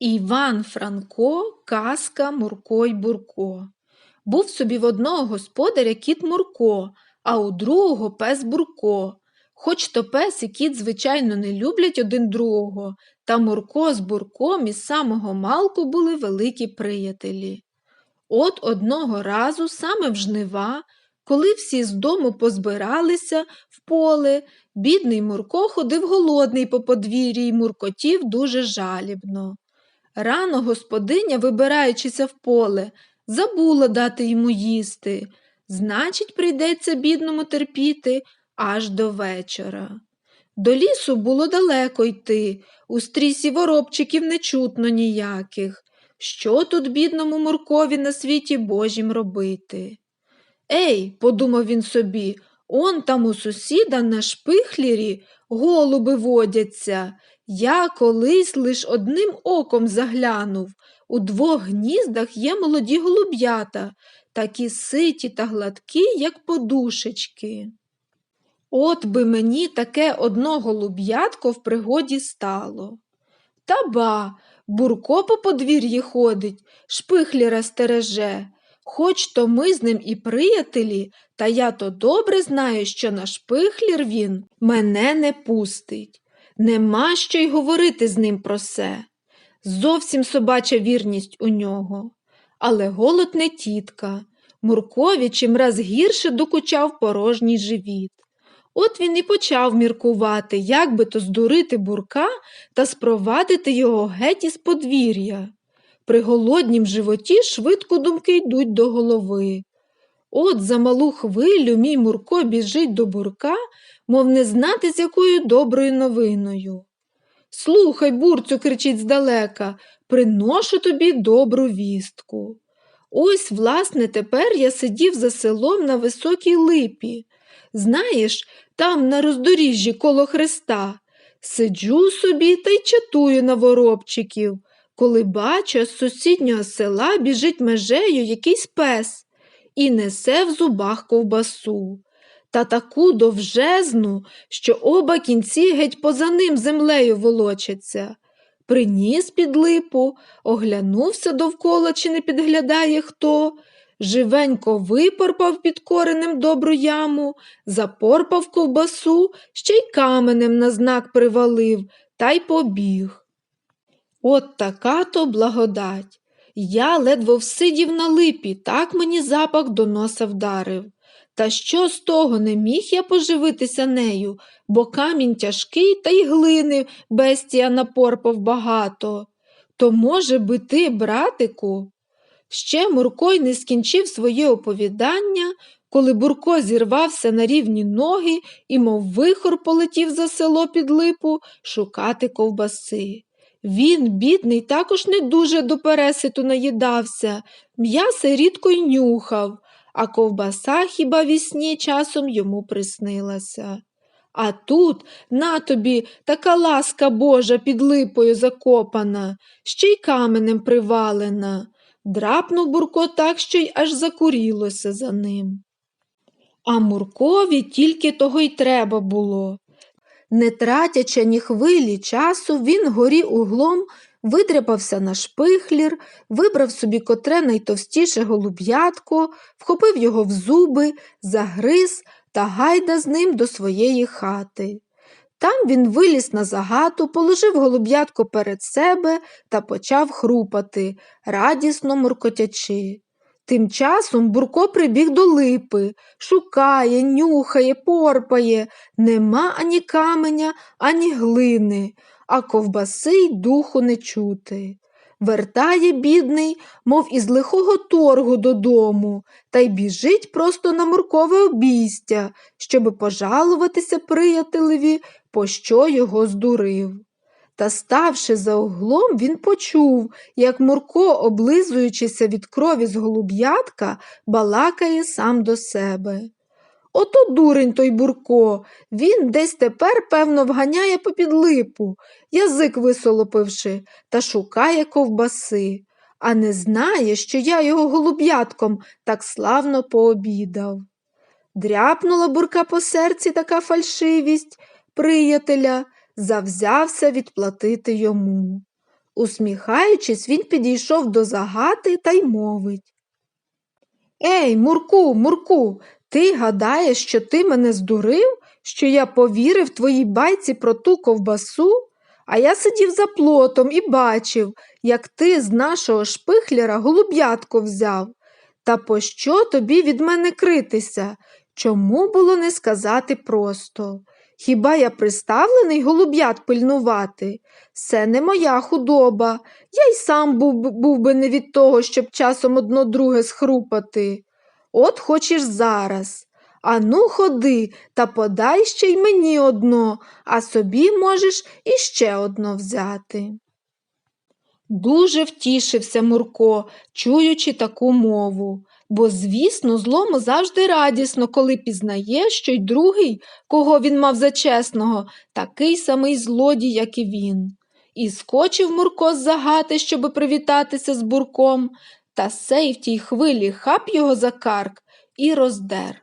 Іван Франко, казка Мурко й Бурко. Був собі в одного господаря кіт Мурко, а у другого пес Бурко. Хоч то пес і кіт, звичайно, не люблять один другого, та Мурко з Бурком із самого малку були великі приятелі. От одного разу, саме в жнива, коли всі з дому позбиралися в поле, бідний Мурко ходив голодний по подвір'ї й муркотів дуже жалібно. Рано господиня, вибираючися в поле, забула дати йому їсти. Значить, прийдеться бідному терпіти аж до вечора. До лісу було далеко йти, у стрісі воробчиків не чутно ніяких. Що тут бідному Муркові на світі Божім робити? Ей, подумав він собі, он там у сусіда на шпихлірі голуби водяться. Я колись лиш одним оком заглянув. У двох гніздах є молоді голуб'ята, такі ситі та гладкі, як подушечки. От би мені таке одно голуб'ятко в пригоді стало. Та ба, бурко по подвір'ї ходить, шпихліра стереже. Хоч то ми з ним і приятелі, та я то добре знаю, що на шпихлір він мене не пустить. Нема що й говорити з ним про се. Зовсім собача вірність у нього. Але голод не тітка. Муркові чимраз гірше докучав порожній живіт. От він і почав міркувати, як би то здурити бурка та спровадити його геть із подвір'я. При голоднім животі швидко думки йдуть до голови. От за малу хвилю мій Мурко біжить до бурка, мов не знати, з якою доброю новиною. Слухай, бурцю, кричить здалека, приношу тобі добру вістку. Ось, власне, тепер я сидів за селом на високій липі. Знаєш, там на роздоріжжі коло хреста. Сиджу собі та й чатую на воробчиків, коли бачу, з сусіднього села біжить межею якийсь пес і несе в зубах ковбасу. Та таку довжезну, що оба кінці геть поза ним землею волочаться. Приніс під липу, оглянувся довкола, чи не підглядає хто, живенько випорпав під коренем добру яму, запорпав ковбасу, ще й каменем на знак привалив та й побіг. От така то благодать. Я ледве всидів на липі, так мені запах до носа вдарив. Та що з того не міг я поживитися нею, бо камінь тяжкий та й глини бестія напорпав багато. То, може би, ти, братику? Ще Мурко й не скінчив своє оповідання, коли Бурко зірвався на рівні ноги і, мов вихор, полетів за село під липу шукати ковбаси. Він, бідний, також не дуже до переситу наїдався, м'яса рідко й нюхав, а ковбаса хіба вісні часом йому приснилася. А тут на тобі така ласка Божа під липою закопана, ще й каменем привалена. Драпнув Бурко так, що й аж закурілося за ним. А Муркові тільки того й треба було. Не тратячи ні хвилі часу, він горі углом видряпався на шпихлір, вибрав собі котре найтовстіше голуб'ятко, вхопив його в зуби, загриз та гайда з ним до своєї хати. Там він виліз на загату, положив голуб'ятко перед себе та почав хрупати, радісно муркотячи. Тим часом Бурко прибіг до липи, шукає, нюхає, порпає, нема ані каменя, ані глини, а ковбаси й духу не чути. Вертає, бідний, мов із лихого торгу додому, та й біжить просто на муркове обійстя, щоби пожалуватися приятелеві, пощо його здурив. Та, ставши за углом, він почув, як Мурко, облизуючися від крові з голуб'ятка, балакає сам до себе. Ото дурень той Бурко, він десь тепер, певно, вганяє попід липу, язик висолопивши, та шукає ковбаси, а не знає, що я його голуб'ятком так славно пообідав. Дряпнула бурка по серці така фальшивість приятеля, завзявся відплатити йому. Усміхаючись, він підійшов до загати та й мовить. Ей, Мурку, Мурку, ти гадаєш, що ти мене здурив, що я повірив твоїй байці про ту ковбасу? А я сидів за плотом і бачив, як ти з нашого шпихляра голуб'ятко взяв. Та пощо тобі від мене критися? Чому було не сказати просто? Хіба я приставлений голуб'ят пильнувати? Це не моя худоба. Я й сам був, був би не від того, щоб часом одно друге схрупати. От хочеш зараз. Ану, ходи та подай ще й мені одно, а собі можеш іще одно взяти. Дуже втішився Мурко, чуючи таку мову, бо, звісно, злому завжди радісно, коли пізнає, що й другий, кого він мав за чесного, такий самий злодій, як і він. І скочив Мурко з загати, щоби привітатися з бурком, та сей в тій хвилі хап його за карк і роздер.